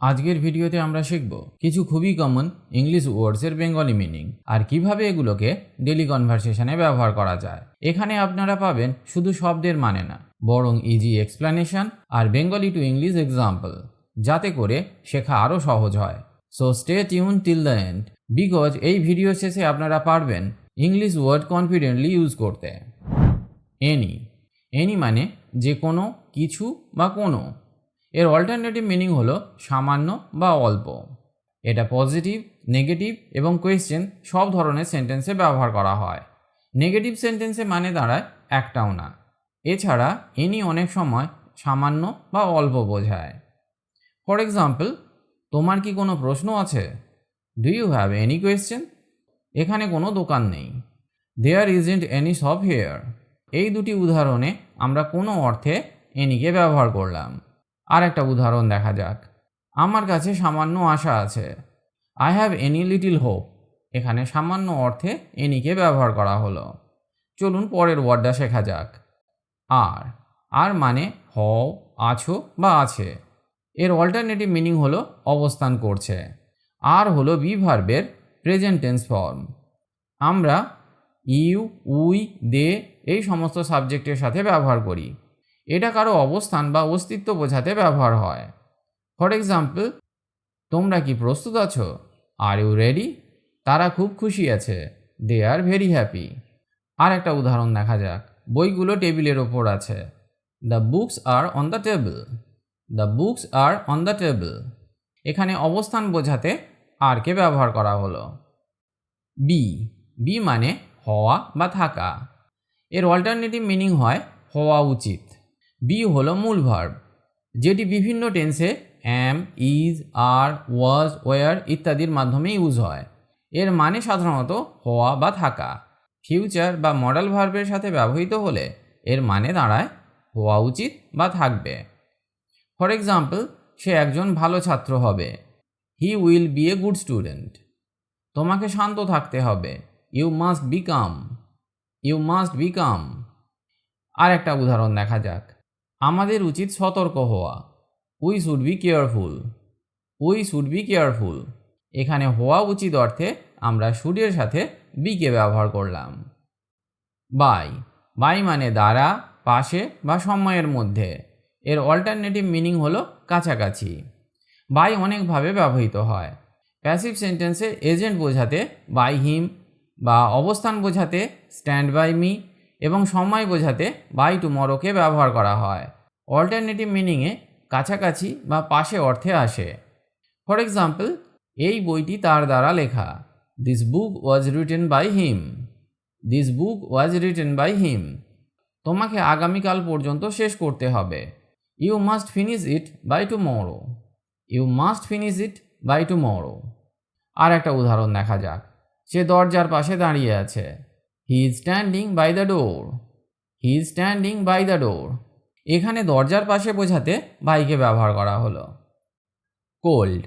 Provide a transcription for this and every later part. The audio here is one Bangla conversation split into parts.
আজকের ভিডিওতে আমরা শিখব কিছু খুবই কমন ইংলিশ ওয়ার্ডসের বেঙ্গলি মিনিং আর কীভাবে এগুলোকে ডেলি কনভারসেশনে ব্যবহার করা যায়। এখানে আপনারা পাবেন শুধু শব্দের মানে না, বরং ইজি এক্সপ্লানেশন আর বেঙ্গলি টু ইংলিশ এক্সাম্পল যাতে করে শেখা আরও সহজ হয়। So stay tuned till the end because এই ভিডিও শেষে আপনারা পারবেন ইংলিশ ওয়ার্ড কনফিডেন্টলি ইউজ করতে। এনি এনি মানে যে কোনো, কিছু বা কোনো। এর অল্টারনেটিভ মিনিং হলো সামান্য বা অল্প। এটা পজিটিভ নেগেটিভ এবং কোয়েশ্চেন সব ধরনের সেন্টেন্সে ব্যবহার করা হয়। নেগেটিভ সেন্টেন্সে মানে দাঁড়ায় একটাও না। এছাড়া এনি অনেক সময় সামান্য বা অল্প বোঝায়। ফর এক্সাম্পল তোমার কি কোনো প্রশ্ন আছে? Do you have any question এখানে কোনো দোকান নেই। There isn't any shop here এই দুটি উদাহরণে আমরা কোনো অর্থে এনিকে ব্যবহার করলাম। আর একটা উদাহরণ দেখা যাক। আমার কাছে সামান্য আশা আছে। I have any little hope এখানে সামান্য অর্থে এনিকে ব্যবহার করা হলো। চলুন পরের ওয়ার্ডটা শেখা যাক। আর আর মানে হও, আছো বা আছে। এর অল্টারনেটিভ মিনিং হলো অবস্থান করছে। আর হলো বি ভার্বের ফর্ম আমরা ইউ উই দে এই সমস্ত সাবজেক্টের সাথে ব্যবহার করি। এটা কারও অবস্থান বা অস্তিত্ব বোঝাতে ব্যবহার হয়। ফর এক্সাম্পল তোমরা কি প্রস্তুত আছো? আর ইউ রেডি তারা খুব খুশি আছে। দে আর ভেরি হ্যাপি আর একটা উদাহরণ দেখা যাক। বইগুলো টেবিলের ওপর আছে। The books are on the table the books are on the table এখানে অবস্থান বোঝাতে আরকে ব্যবহার করা হলো? বি বি মানে হওয়া বা থাকা। এর অল্টারনেটিভ মিনিং হয় হওয়া উচিত। বি হলো মূল ভার্ব যেটি বিভিন্ন টেন্সে am is R was were ইত্যাদির মাধ্যমে ইউজ হয়। এর মানে সাধারণত হওয়া বা থাকা। ফিউচার বা মডেল ভার্বের সাথে ব্যবহৃত হলে এর মানে দাঁড়ায় হওয়া উচিত বা থাকবে। ফর এক্সাম্পল সে একজন ভালো ছাত্র হবে। He will be a good student তোমাকে শান্ত থাকতে হবে। You must become you must become আর একটা উদাহরণ দেখা যাক। আমাদের উচিত সতর্ক হওয়া। We should be careful we should be careful এখানে হওয়া উচিত অর্থে আমরা শুডের সাথে বিকে ব্যবহার করলাম। বাই বাই মানে দ্বারা, পাশে বা সময়ের মধ্যে। এর অল্টারনেটিভ মিনিং হলো কাছাকাছি। বাই অনেকভাবে ব্যবহৃত হয়। প্যাসিভ সেন্টেন্সে এজেন্ট বোঝাতে বাই হিম বা অবস্থান বোঝাতে স্ট্যান্ড বাই মি এবং সময় বোঝাতে বাই টুমরোকে ব্যবহার করা হয়। অল্টারনেটিভ মিনিংয়ে কাছাকাছি বা পাশে অর্থে আসে। ফর এক্সাম্পল এই বইটি তার দ্বারা লেখা। This book was written by him this book was written by him তোমাকে আগামীকাল পর্যন্ত শেষ করতে হবে। You must finish it by to tomorrow you must finish it by to tomorrow আর একটা উদাহরণ দেখা যাক। সে দরজার পাশে দাঁড়িয়ে আছে। He is standing by the door he is standing by the door এখানে দরজার পাশে বোঝাতে বাইকে ব্যবহার করা হলো। কোল্ড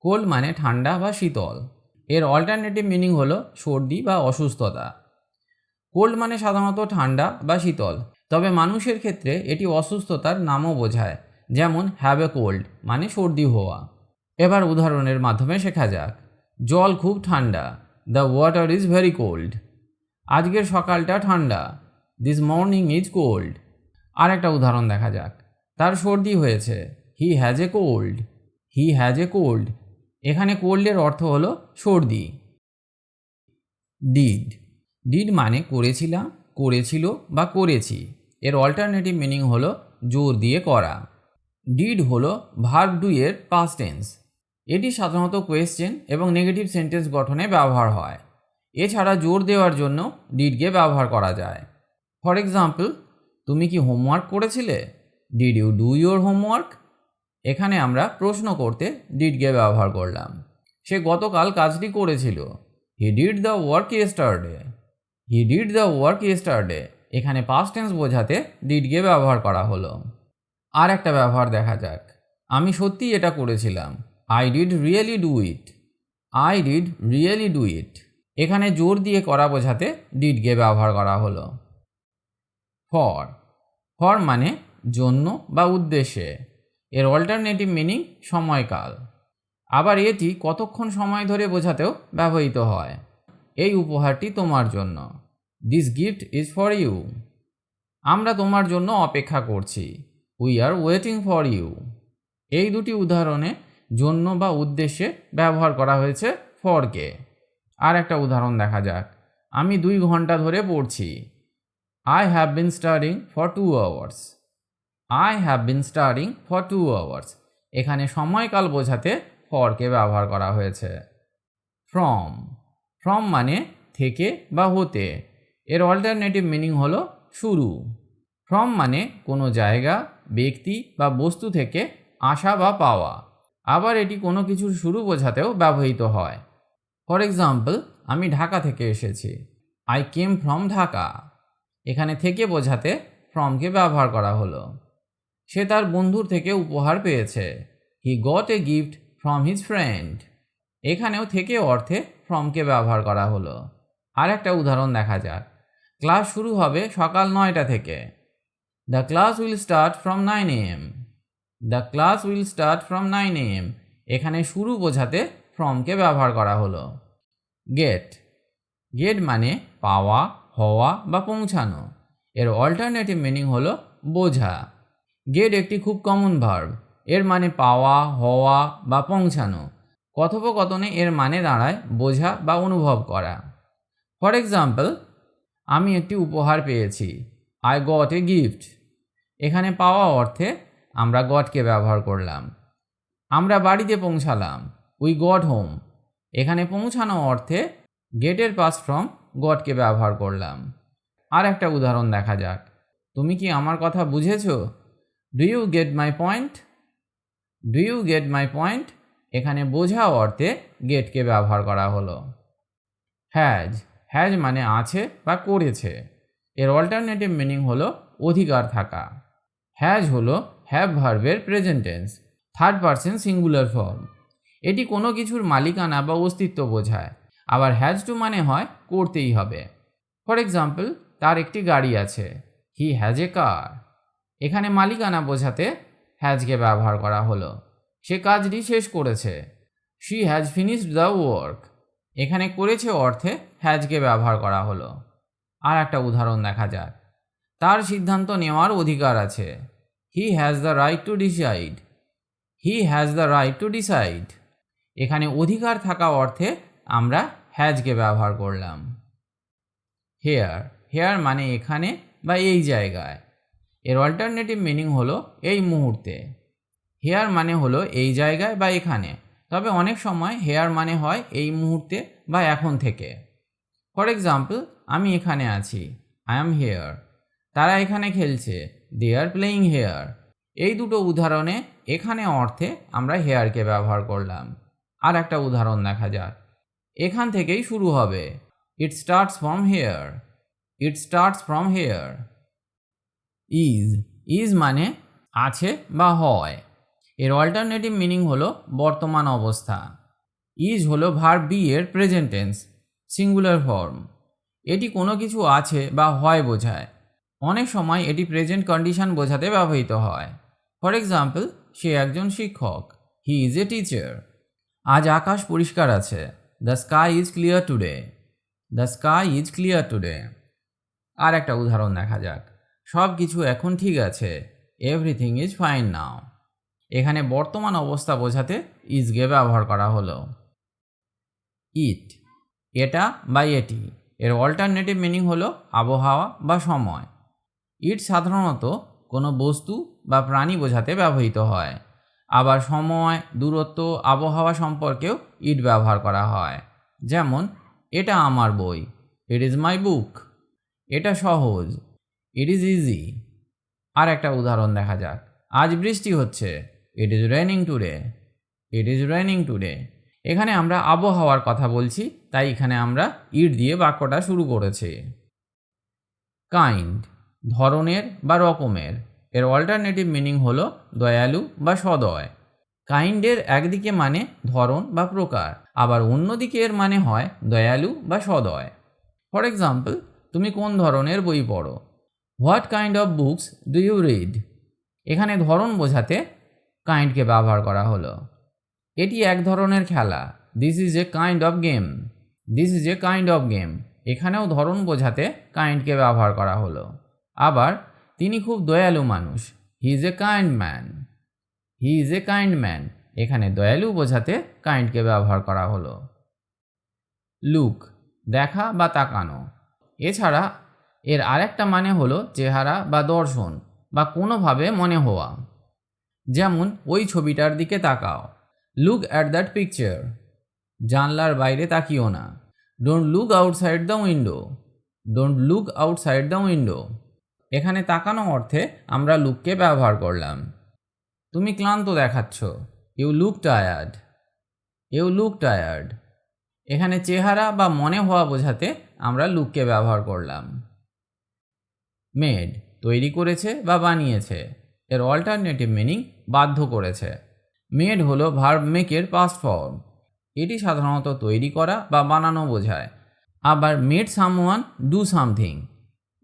কোল্ড মানে ঠান্ডা বা শীতল। এর অল্টারনেটিভ মিনিং হলো সর্দি বা অসুস্থতা। কোল্ড মানে সাধারণত ঠান্ডা বা শীতল। তবে মানুষের ক্ষেত্রে এটি অসুস্থতার নামও বোঝায়। যেমন হ্যাভ এ কোল্ড মানে সর্দি হওয়া। এবার উদাহরণের মাধ্যমে শেখা যাক। জল খুব ঠান্ডা। The water is very cold আজকের সকালটা ঠান্ডা। দিস মর্নিং ইজ কোল্ড আর একটা উদাহরণ দেখা যাক। তার সর্দি হয়েছে। He has a cold he has a cold এখানে কোল্ডের অর্থ হলো সর্দি। ডিড ডিড মানে করেছিলাম, করেছিল বা করেছি। এর অল্টারনেটিভ মিনিং হলো জোর দিয়ে করা। ডিড হলো ভার্ব ডু এর পাস্ট টেন্স এটি সাধারণত কোয়েশ্চেন এবং নেগেটিভ সেন্টেন্স গঠনে ব্যবহার হয়। এছাড়া জোর দেওয়ার জন্য ডিডকে ব্যবহার করা যায়। ফর এক্সাম্পল তুমি কি হোমওয়ার্ক করেছিলে? Did you do your homework এখানে আমরা প্রশ্ন করতে ডিডকে ব্যবহার করলাম। সে গতকাল কাজটি করেছিল। He did the work yesterday he did the work yesterday এখানে পাস্ট টেন্স বোঝাতে ডিডকে ব্যবহার করা হলো। আর একটা ব্যবহার দেখা যাক। আমি সত্যি এটা করেছিলাম। I did really do it I did really do it এখানে জোর দিয়ে করা বোঝাতে ডিডকে ব্যবহার করা হলো। ফর ফর মানে জন্য বা উদ্দেশ্যে। এর অল্টারনেটিভ মিনিং সময়কাল। আবার এটি কতক্ষণ সময় ধরে বোঝাতেও ব্যবহৃত হয়। এই উপহারটি তোমার জন্য। This gift is for you আমরা তোমার জন্য অপেক্ষা করছি। We are waiting for you এই দুটি উদাহরণে জন্য বা উদ্দেশ্যে ব্যবহার করা হয়েছে ফরকে আর একটা উদাহরণ দেখা যাক। আমি দুই ঘণ্টা ধরে পড়ছি। I have been studying for two hours I have been studying for two hours এখানে সময়কাল বোঝাতে ফরকে ব্যবহার করা হয়েছে। ফ্রম ফ্রম মানে থেকে বা হতে। এর অল্টারনেটিভ মিনিং হলো শুরু। ফ্রম মানে কোনো জায়গা, ব্যক্তি বা বস্তু থেকে আসা বা পাওয়া। আবার এটি কোনো কিছুর শুরু বোঝাতেও ব্যবহৃত হয়। ফর এক্সাম্পল আমি ঢাকা থেকে এসেছি। আই কেম ফ্রম ঢাকা এখানে থেকে বোঝাতে ফ্রমকে ব্যবহার করা হলো। সে তার বন্ধুর থেকে উপহার পেয়েছে। He got a gift from his friend এখানেও থেকে অর্থে ফ্রমকে ব্যবহার করা হলো। আর একটা উদাহরণ দেখা যাক। ক্লাস শুরু হবে সকাল নয়টা থেকে। The class will start from nine AM the class will start from nine AM এখানে শুরু বোঝাতে ফ্রমকে ব্যবহার করা হলো। গেট গেট মানে পাওয়া, হওয়া বা পৌঁছানো। এর অল্টারনেটিভ মিনিং হলো বোঝা। গেট একটি খুব কমন ভার্ব এর মানে পাওয়া, হওয়া বা পৌঁছানো। কথোপকথনে এর মানে দাঁড়ায় বোঝা বা অনুভব করা। ফর এক্সাম্পল আমি একটি উপহার পেয়েছি। আই গট এ গিফট এখানে পাওয়া অর্থে আমরা গটকে ব্যবহার করলাম। আমরা বাড়িতে পৌঁছালাম। We got home. এখানে পৌঁছানো অর্থে গেটের পাস ফ্রম গডকে ব্যবহার করলাম। আর একটা উদাহরণ দেখা যাক। তুমি কি আমার কথা বুঝেছ? Do you get my point do you get my point এখানে বোঝা অর্থে গেটকে ব্যবহার করা হলো। হ্যাজ হ্যাজ মানে আছে বা করেছে। এর অল্টারনেটিভ মিনিং হলো অধিকার থাকা। হ্যাজ হলো হ্যাভ ভার্বের present tense third person singular form এটি কোনো কিছুর মালিকানা বা অস্তিত্ব বোঝায়। আবার হ্যাজ টু মানে হয় করতেই হবে। ফর এক্সাম্পল তার একটি গাড়ি আছে। হি হ্যাজ এ কার এখানে মালিকানা বোঝাতে হ্যাজকে ব্যবহার করা হলো। সে কাজটি শেষ করেছে। She has finished the work এখানে করেছে অর্থে হ্যাজকে ব্যবহার করা হলো। আর একটা উদাহরণ দেখা যাক। তার সিদ্ধান্ত নেওয়ার অধিকার আছে। He has the right to decide he has the right to decide এখানে অধিকার থাকা অর্থে আমরা হ্যাজকে ব্যবহার করলাম। হেয়ার হেয়ার মানে এখানে বা এই জায়গায়। এর অল্টারনেটিভ মিনিং হলো এই মুহূর্তে। হেয়ার মানে হলো এই জায়গায় বা এখানে। তবে অনেক সময় হেয়ার মানে হয় এই মুহূর্তে বা এখন থেকে। ফর এক্সাম্পল আমি এখানে আছি। আই অ্যাম হেয়ার তারা এখানে খেলছে। দে আর প্লেয়িং হেয়ার এই দুটো উদাহরণে এখানে অর্থে আমরা হেয়ারকে ব্যবহার করলাম। আর একটা উদাহরণ দেখা যাক। এখান থেকেই শুরু হবে। It starts from here it starts from here is is মানে আছে বা হয়। এর অল্টারনেটিভ মিনিং হলো বর্তমান অবস্থা। ইজ হলো ভার বি এর প্রেজেন্টেন্স সিঙ্গুলার ফর্ম এটি কোনো কিছু আছে বা হয় বোঝায়। অনেক সময় এটি প্রেজেন্ট কন্ডিশন বোঝাতে ব্যবহৃত হয়। ফর এক্সাম্পল সে একজন শিক্ষক। হি ইজ এ টিচার আজ আকাশ পরিষ্কার আছে। The sky is clear today the sky is clear today আর একটা উদাহরণ দেখা যাক। সব কিছু এখন ঠিক আছে। এভরিথিং ইজ ফাইন নাও এখানে বর্তমান অবস্থা বোঝাতে ইজকে ব্যবহার করা হলো। ইট এটা বা এটি। এর অল্টারনেটিভ মিনিং হলো আবহাওয়া বা সময়। ইট সাধারণত কোনো বস্তু বা প্রাণী বোঝাতে ব্যবহৃত হয়। আবার সময়, দূরত্ব, আবহাওয়া সম্পর্কেও ইট ব্যবহার করা হয়। যেমন, এটা আমার বই। ইট ইজ মাই বুক এটা সহজ। ইট ইজ ইজি আর একটা উদাহরণ দেখা যাক। আজ বৃষ্টি হচ্ছে। It is raining today it is raining today এখানে আমরা আবহাওয়ার কথা বলছি, তাই এখানে আমরা ইট দিয়ে বাক্যটা শুরু করেছি। কাইন্ড ধরনের বা রকমের। এর অল্টারনেটিভ মিনিং হলো দয়ালু বা সদয়। কাইন্ডের একদিকে মানে ধরন বা প্রকার, আবার অন্যদিকে এর মানে হয় দয়ালু বা সদয়। ফর এক্সাম্পল তুমি কোন ধরনের বই পড়ো? What kind of books do you read এখানে ধরন বোঝাতে কাইন্ডকে ব্যবহার করা হলো। এটি এক ধরনের খেলা। This is a kind of game this is a kind of game এখানেও ধরন বোঝাতে কাইন্ডকে ব্যবহার করা হলো। আবার তিনি খুব দয়ালু মানুষ। He is a kind man he is a kind man এখানে দয়ালু বোঝাতে কাইন্ডকে ব্যবহার করা হলো। লুক দেখা বা তাকানো। এছাড়া এর আরেকটা মানে হলো চেহারা বা দর্শন বা কোনোভাবে মনে হওয়া। যেমন, ওই ছবিটার দিকে তাকাও। লুক অ্যাট দ্যাট পিকচার জানলার বাইরে তাকিও না। Don't look outside the window don't look outside the window এখানে তাকানো অর্থে আমরা লুককে ব্যবহার করলাম। তুমি ক্লান্ত দেখাচ্ছ। You look tired you look tired এখানে চেহারা বা মনে হওয়া বোঝাতে আমরা লুককে ব্যবহার করলাম। মেড তৈরি করেছে বা বানিয়েছে। এর অল্টারনেটিভ মিনিং বাধ্য করেছে। মেড হলো ভার্ব মেকের পাস্ট ফর্ম এটি সাধারণত তৈরি করা বা বানানো বোঝায়। আবার মেড সামওয়ান ডু সামথিং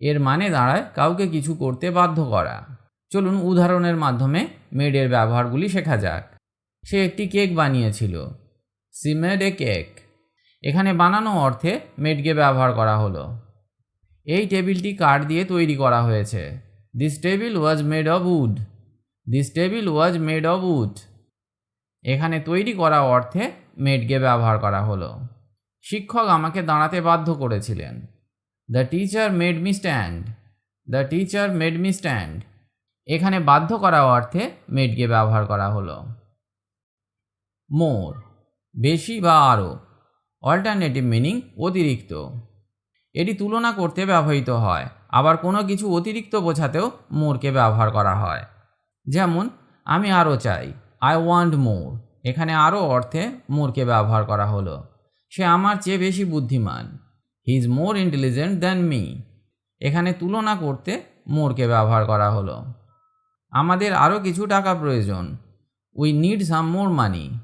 এর মানে দাঁড়ায় কাউকে কিছু করতে বাধ্য করা। চলুন উদাহরণের মাধ্যমে মেডের ব্যবহারগুলি শেখা যাক। সে একটি কেক বানিয়েছিল। She made a cake. এখানে বানানো অর্থে মেডকে ব্যবহার করা হলো। এই টেবিলটি কাঠ দিয়ে তৈরি করা হয়েছে। This table was made of wood this table was made of wood এখানে তৈরি করা অর্থে মেডকে ব্যবহার করা হলো। শিক্ষক আমাকে দাঁড়াতে বাধ্য করেছিলেন। The teacher made me stand the teacher made me stand এখানে বাধ্য করা অর্থে মেডকে ব্যবহার করা হলো। মোর বেশি বা আরও। অল্টারনেটিভ মিনিং অতিরিক্ত। এটি তুলনা করতে ব্যবহৃত হয়। আবার কোনো কিছু অতিরিক্ত বোঝাতেও মোরকে ব্যবহার করা হয়। যেমন, আমি আরও চাই। আই ওয়ান্ট মোর এখানে আরও অর্থে মোরকে ব্যবহার করা হলো। সে আমার চেয়ে বেশি বুদ্ধিমান। He is more intelligent than me এখানে তুলনা করতে মোরকে ব্যবহার করা হলো। আমাদের আরও কিছু টাকা প্রয়োজন। We need some more money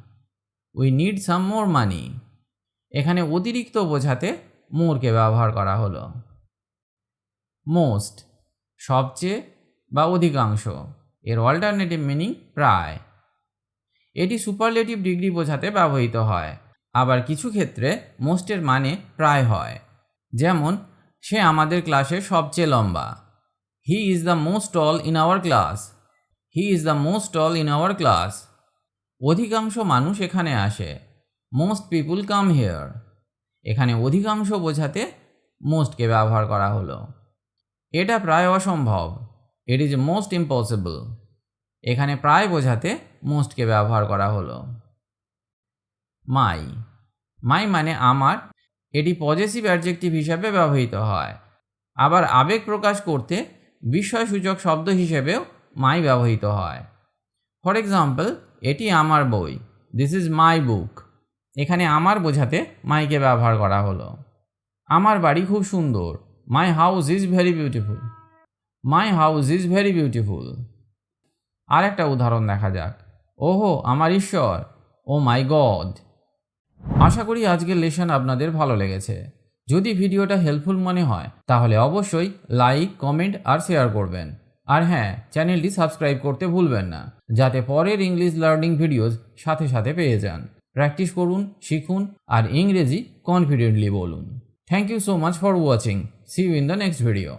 we need some more money এখানে অতিরিক্ত বোঝাতে মোরকে ব্যবহার করা হলো। মোস্ট সবচেয়ে বা অধিকাংশ। এর অল্টারনেটিভ মিনিং প্রায়। এটি সুপারলেটিভ ডিগ্রি বোঝাতে ব্যবহৃত হয়। আবার কিছু ক্ষেত্রে মোস্টের মানে প্রায় হয়। যেমন, সে আমাদের ক্লাসে সবচেয়ে লম্বা। He is the most tall in our class he is the most tall in our class অধিকাংশ মানুষ এখানে আসে। মোস্ট পিপুল কাম হেয়ার এখানে অধিকাংশ বোঝাতে মোস্টকে ব্যবহার করা হলো। এটা প্রায় অসম্ভব। ইট ইজ মোস্ট ইম্পসিবল এখানে প্রায় বোঝাতে মোস্টকে ব্যবহার করা হলো। মাই মাই মানে আমার এটি পজেসিভ অ্যাডজেক্টিভ হিসাবে ব্যবহৃত হয়। আবার আবেগ প্রকাশ করতে বিস্ময়সূচক শব্দ হিসেবেও মাই ব্যবহৃত হয়। ফর এক্সাম্পল এটি আমার বই। দিস ইজ মাই বুক এখানে আমার বোঝাতে মাইকে ব্যবহার করা হলো। আমার বাড়ি খুব সুন্দর। My house is very beautiful my house is very beautiful আর একটা উদাহরণ দেখা যাক। ওহো, আমার ঈশ্বর। ও মাই গড আশা করি আজকের লেসন আপনাদের ভালো লেগেছে। যদি ভিডিওটা হেল্পফুল মনে হয়, তাহলে অবশ্যই লাইক কমেন্ট আর শেয়ার করবেন। আর হ্যাঁ চ্যানেলটি সাবস্ক্রাইব করতে ভুলবেন না, যাতে পরের ইংলিশ লার্নিং ভিডিওস সাথে সাথে পেয়ে যান। প্র্যাকটিস করুন, শিখুন আর ইংরেজি কনফিডেন্টলি বলুন। Thank you so much for watching see you in the next video